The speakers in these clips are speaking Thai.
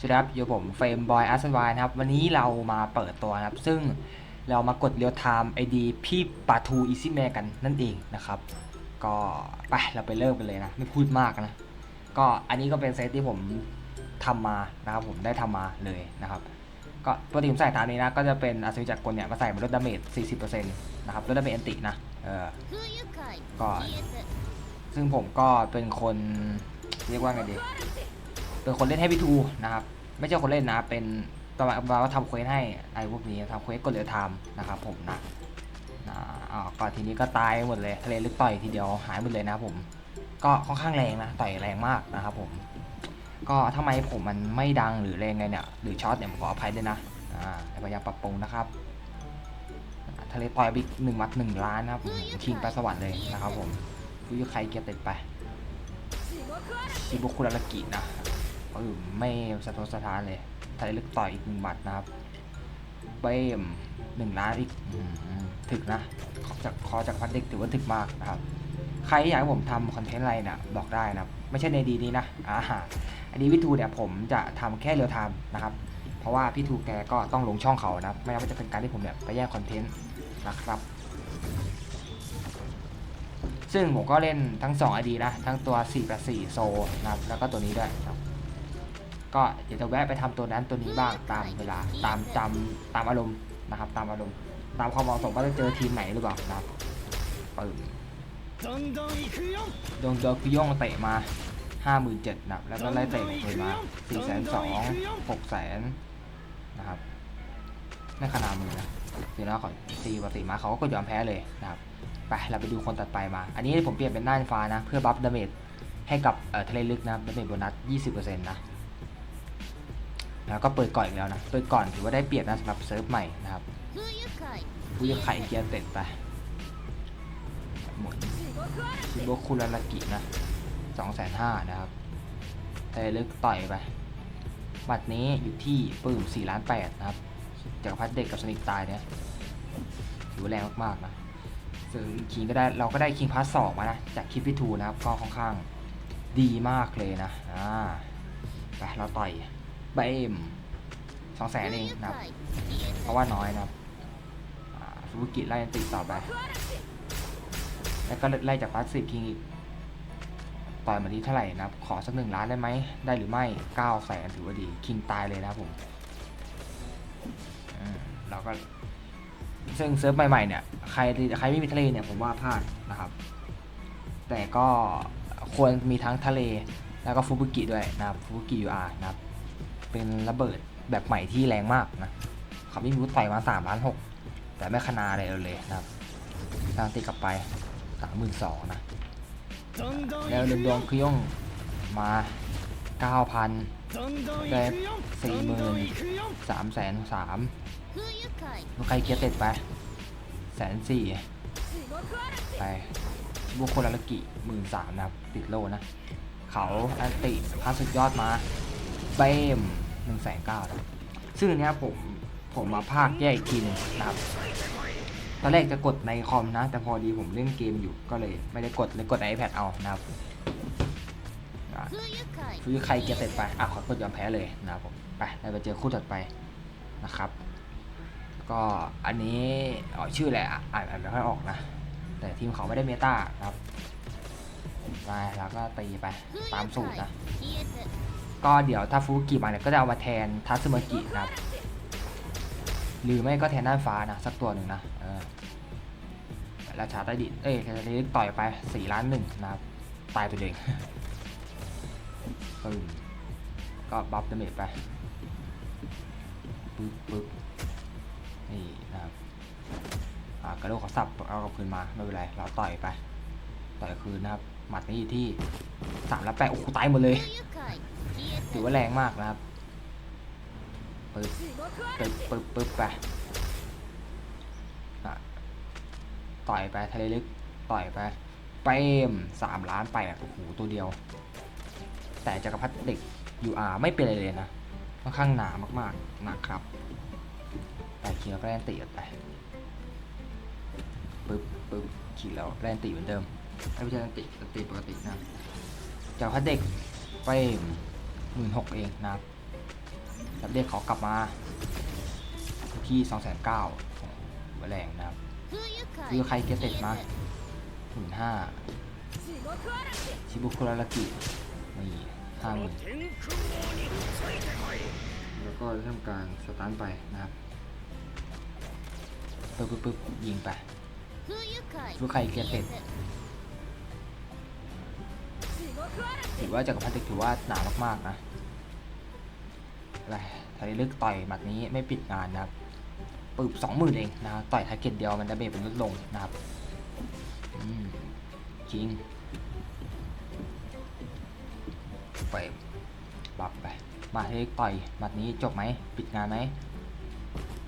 สวัสดีครับอยู่ผมเฟรมบอยอาร์ซันวายนะครับ วันนี้เรามาเปิดตัวนะครับ ซึ่งเรามากดเรียลไทม์ไอดีพี่ปาทูอีซี่แมกันนั่นเองนะครับ ก็ไปเราไปเริ่มกันเลยนะ ไม่พูดมากนะ ก็อันนี้ก็เป็นเซตที่ผมทำมานะครับผมได้ทำมาเลยนะครับ ก็ปกติผมใส่ตามนี้นะ ก็จะเป็นอาซิจากกลเนี่ยมาใส่มาลดดาเมจ 40%นะครับลดดาเมจแอนตินะเออก็ซึ่งผมก็เป็นคนเรียกว่าไงดี เป็นคนเล่นให้พี่ทูนะครับ ไม่ใช่คนเล่นนะ เป็นประมาณว่าทำเควสให้ไอ้พวกนี้ทำเควสกดเรือไทม์นะครับผมนะนะอ่าก็ทีนี้ก็ตายหมดเลยทะเลลึกต่อยทีเดียวหายหมดเลยนะผม ก็ค่อนข้างแรงนะต่อยแรงมากนะครับผม ก็ทำไมผมมันไม่ดังหรือแรงไงเนี่ยหรือช็อตเนี่ยผมขออภัยด้วยนะอ่าพยายามปรับปรุงนะครับทะเลต่อยบิ๊กหนึ่งมัดหนึ่งล้านนะครับผมชิงไปสวรรค์เลยนะครับผมดูยูใครเกียรติดไป ชิบุคุระลากินะเออไม่สะทกสะท้านเลยทะเลลึกต่อยอีกหนึ่งบัตรนะครับเบมหนึ่งล้านอีกถึกนะขอจากคอจากพัดเด็กถือว่าถึกมากนะครับ ใครอยากให้ผมทำคอนเทนต์อะไรนะบอกได้นะครับไม่ใช่ในดีนี้นะอ่าอันนี้วิทูเนี่ยผมจะทำแค่เรียวไทม์นะครับ เพราะว่าพี่ทูแกก็ต้องลงช่องเขานะไม่งั้นมันจะเป็นการที่ผมเนี่ยไปแย่งคอนเทนต์นะครับ ซึ่งผมก็เล่นทั้ง 2 ID นะ ทั้งตัว484โซนะครับ แล้วก็ตัวนี้ด้วยครับ ก็เดี๋ยวจะแวะไปทำตัวนั้นตัวนี้บ้างตามเวลา ตามจำตามอารมณ์นะครับ ตามอารมณ์ ตามความเหมาะสมว่าจะเจอทีมไหนหรือเปล่านะครับปึ้มโดนเดอร์คุย่งเตะมา 57,000นะครับ แล้วก็ไล่เตะเลยมา4,200 600,000นะครับ ไม่ขนาดมือนะเดี๋ยวขอตีปกติมาเขาก็ยอมแพ้เลยนะครับไปเราไปดูคนตัดไปมา อันนี้ผมเปลี่ยนเป็นน่านฟ้านะ เพื่อบัฟดาเมจให้กับเอ่อทะเลลึกนะดาเมจโบนัส 20%นะแล้วก็เปิดก่อนอีกแล้วนะเปิดก่อนถือว่าได้เปรียบนะสำหรับเซิร์ฟใหม่นะครับผู้จะไข่เกียร์เต็ดไปหมุนชิโบคุราลากินะ2,500,000นะครับทะเลลึกต่อยไปบัตรนี้อยู่ที่ปื้ม4ล้าน8นะครับ จากรพัดเด็กกับสนิกตายเนี่ยถือว่าแรงมากๆนะซึ่งคิงก็ได้เราก็ได้คิงพาร์ทสองมานะจากคลิปพิทูนะครับก็ค่อนข้างดีมากเลยนะอ่าไปเราต่อยเบมสองแสนเองนะครับเพราะว่าน้อยนะครับฟูบุกิไล่ติดต่อไปแล้วก็ไล่จากพาร์ทสิบคิงอีกต่อยมาที่เท่าไหร่นะครับ ขอสักหนึ่งล้านได้ไหม ได้หรือไม่เก้าแสนถือว่าดี คิงตายเลยนะครับผม เราก็ ซึ่งเซิร์ฟใหม่ๆเนี่ยใครใครไม่มีทะเลเนี่ยผมว่าพลาดนะครับ แต่ก็ควรมีทั้งทะเลแล้วก็ฟูบุกิด้วยนะครับฟูบุกิยูอาร์นะครับ เป็นระเบิดแบบใหม่ที่แรงมากนะเขาไม่รู้ต่อยมา3ล้านหกแต่ไม่ขนาอะไรเลยนะครับทางตีกลับไปสามหมื่นสองนะแล้วเรืองดวงเครื่องมาเก้าพันได้สี่หมื่นสามแสนสาม ลูกใครเกียร์เต็ดไปแสนสี่ไปบุคคลละกิหมื่นสามนะครับ ติดโลนะ เขาอันติพาสุดยอดมาเบมหนึ่งแสนเก้าซึ่งเนี้ยผมผมมาภาคแยกอีกทีนึงนะครับตอนแรกจะกดในคอมนะ แต่พอดีผมเล่นเกมอยู่ก็เลยไม่ได้กดเลยกดใน iPad เอานะครับคือใครเกียร์เสร็จไปอะขอกดยอมแพ้เลยนะครับผมไปเราไปเจอคู่ถัดไปนะครับ ก็อันนี้อ๋อชื่ออะไรอะอ่านอ่านไม่ค่อยออกนะ แต่ทีมเขาไม่ได้เมตาครับไปแล้วก็ตีไปตามสูตรนะ ก็เดี๋ยวถ้าฟูกิมาเนี่ยก็จะเอามาแทนทัสมากินะครับ หรือไม่ก็แทนด้านฟ้านะสักตัวหนึ่งนะเออราชาใต้ดินเอ้ยราชาใต้ดินต่อยไปสี่ล้านหนึ่งนะครับ ตายตัวเองปึ้มก็บัฟดาเมจไปปึ๊บปึ๊บ นี่นะครับกระโดดเขาสับเอากลับคืนมาไม่เป็นไรเราต่อยไป ต่อยคืนนะครับ หมัดนี้ที่สามแล้วแปดโอ้โหตายหมดเลยถือว่าแรงมากนะครับปึ๊บปึ๊บปึ๊บปึ๊บไปต่อยไปทะเลลึกต่อยไปเปมสามล้านไปอะโอ้โหตัวเดียว แต่จักรพรรดิเด็ก UR ไม่เป็นอะไรเลยนะค่อนข้างหนามากๆนะครับ ขี่แล้วก็แลนตีกันไปปึ๊บปึ๊บขี่แล้วแลนตีเหมือนเดิมไม่ใช่แลนตีแลนตีปกตินะจักพรรดิเด็กเปหมื่นหกเองนะครับรับเรียกเขากลับมาที่2 9 0 0 0ของหัวแรงนะครับคือใครเกตติดมาหมื่นห้าชิบุคุรารากินี่ห้าหมื่นแล้วก็ทำการสตาร์ทไปนะครับ ปึ๊บปึ๊บปึ๊บยิงไปคือใครเกตติดถือว่าจักรพันธ์ถือว่าหนามากๆนะอะไรทะเลลึกต่อยหมัดนี้ไม่ปิดงานนะครับปึบสองหมื่นเองนะครับต่อยทาร์เก็ตเดียวมันดาเมจเป็นลดลงนะครับจริงไปบับไปมาทะเลลึกต่อยหมัดนี้จบไหมปิดงานไหม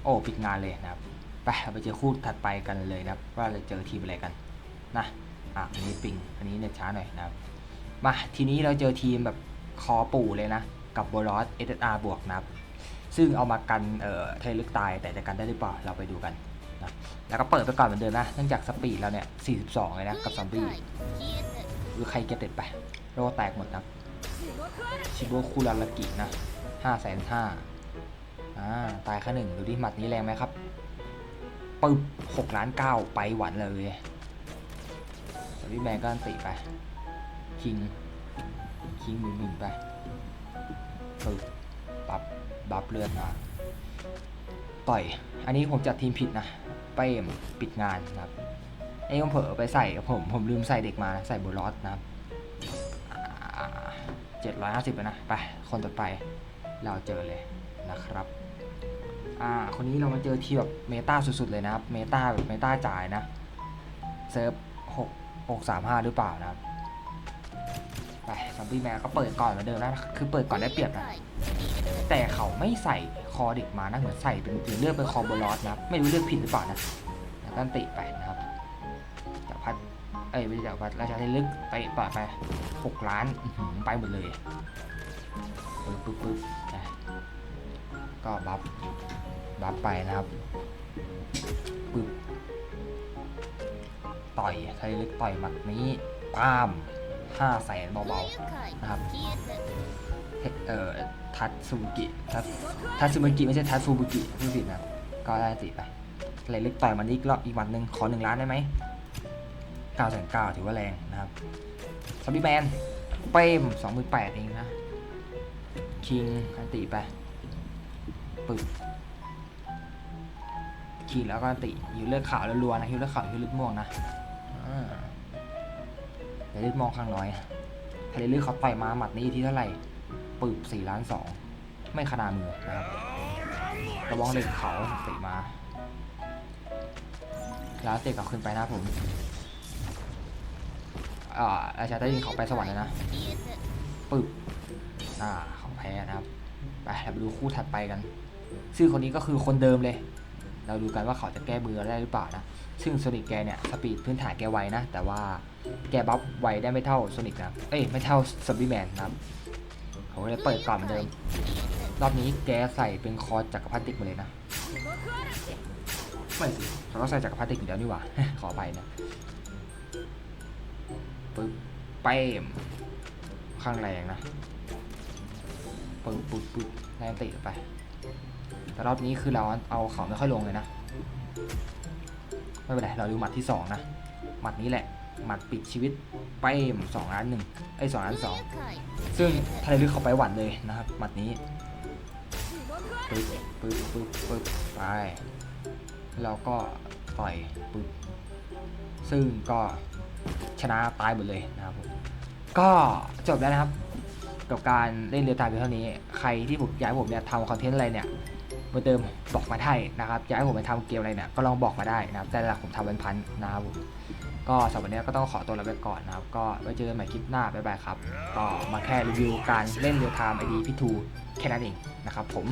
โอ้ปิดงานเลยนะครับ ไปไปเจอคู่ถัดไปกันเลยนะครับ ว่าเราเจอทีมอะไรกันนะอะอันนี้ปิงอันนี้เน็ตช้าหน่อยนะครับมาทีนี้เราเจอทีมแบบคอปู่เลยนะ กับโบลอสเอสอาร์บวกนะครับ ซึ่งเอามากันเอ่อเทลึกตายแต่จะกันได้หรือเปล่าเราไปดูกันนะแล้วก็เปิดไปก่อนเหมือนเดิมนะเนื่องจากสปีดเราเนี่ย 42 เลยนะ กับซอมบี้คือใครเก็ตเต็ดไป โลแตกหมดนะชิโบคุราลากินะ5 5 0 0 0อ่าตายแค่หนึ่งดูดิหมัดนี้แรงไหมครับ ปึ๊บ6ล้าน9ไปหวันเลยสวิแมนก็อันติไป คิง คิงหนึ่งหนึ่งไปปึ๊บปับบับเลือดมาต่อย อันนี้ผมจัดทีมผิดนะเป้มปิดงานนะครับไอ้ผมเผลอไปใส่ผมผมลืมใส่เด็กมานะใส่โบลอสนะครับเจ็ดร้อยห้าสิบนะ ไป คนต่อไปเราเจอเลยนะครับ อ่าคนนี้เรามาเจอทีแบบเมตาสุดๆเลยนะครับเมตาแบบเมตาจ่ายนะเซิร์ฟหกหกสามห้าหรือเปล่านะครับไปซอมบี้แมนก็เปิดก่อนเหมือนเดิมนะคือเปิดก่อนได้เปรียบนะแต่เขาไม่ใส่คอเด็กมานะเหมือนใส่เป็นหรือเลือกเป็นคอโบลอสนะไม่รู้เลือกผิดหรือเปล่านะแล้วก็ติไปนะครับจากพัดเอ้ยไม่ใช่จากพัดราชาเทลึกไปต่อไปหกล้านไปหมดเลยปึ๊บปึ๊บปึ๊บนะก็บัฟ บัฟไปนะครับปึ๊บต่อยไทยลึกต่อยหมัดนี้ป้ามห้าแสนเบาๆนะครับเอ่อทัตซูบุกิทัตทัตซูกิไม่ใช่ทัตซูบุกิพูดผิดนะก็ได้ติไปไทยลึกต่อยมันอีกรอบอีกวันหนึ่งขอหนึ่งล้านได้ไหมเก้าแสนเก้าถือว่าแรงนะครับซอมบี้แมนเป้มสองหมื่นแปดเองนะคิงอันติไปปึ๊บ ขีดแล้วก็ติอยู่เลือดขาวแล้วรัวๆนะฮิวเลือดขาวฮิวเลือดม่วงนะอ่าแต่เลือดม่วงข้างน้อยทะเลเลือดเขาต่อยมาหมัดนี้ที่เท่าไหร่ปึบสี่ล้านสองไม่ขนาดมือนะครับกระบองเหล็กเขาติมาแล้วเตะกลับขึ้นไปนะผมอ่าราชาได้ยินเขาไปสวรรค์แล้วนะปึบอ่าเขาแพ้นะครับ ไปเราไปดูคู่ถัดไปกันซึ่งคนนี้ก็คือคนเดิมเลย เราดูกันว่าเขาจะแก้เบือได้หรือเปล่านะ ซึ่งโซนิกแกเนี่ยสปีดพื้นฐานแกไวนะ แต่ว่าแกบัฟไวได้ไม่เท่าโซนิกนะ เอ้ยไม่เท่าซับบี้แมนนะเขาก็เลยเปิดก่อนเหมือนเดิม รอบนี้แกใส่เป็นคอจักรพรรดิกมาเลยนะ ไม่สิเขาก็ใส่จักรพรรดิกอยู่แล้วนี่หว่า ขอไปนะปึ๊บเป้มข้างแรงนะปึ๊บปึ๊บปึ๊บแรงติดไป แต่รอบนี้คือเราเอาเขาไม่ค่อยลงเลยนะ ไม่เป็นไร เราดูหมัดที่สองนะ หมัดนี้แหละ หมัดปิดชีวิตเป้มสองล้านหนึ่งไอ้สองล้านสองซึ่งทะเลลึกเขาไปหวั่นเลยนะครับ หมัดนี้ปึ๊บปึ๊บปึ๊บปึ๊บไปเราก็ต่อยปึ๊บซึ่งก็ชนะตายหมดเลยนะครับผมก็จบแล้วนะครับ กับการเล่นเรือตายเพียงเท่านี้ ใครที่ผมอยากให้ผมเนี่ยทำคอนเทนต์อะไรเนี่ยมาเติมบอกมาได้นะครับอยากให้ผมไปทำเกมอะไรเนี่ยก็ลองบอกมาได้นะครับแต่หลักผมทำเป็นพันนะครับก็สำหรับวันนี้ก็ต้องขอตัวลาไปก่อนนะครับ ก็ไว้เจอกันใหม่คลิปหน้าบ๊ายบายครับก็มาแค่รีวิวการเล่นเรือไทม์ไอดีพี่ทูแค่นั้นเองนะครับผม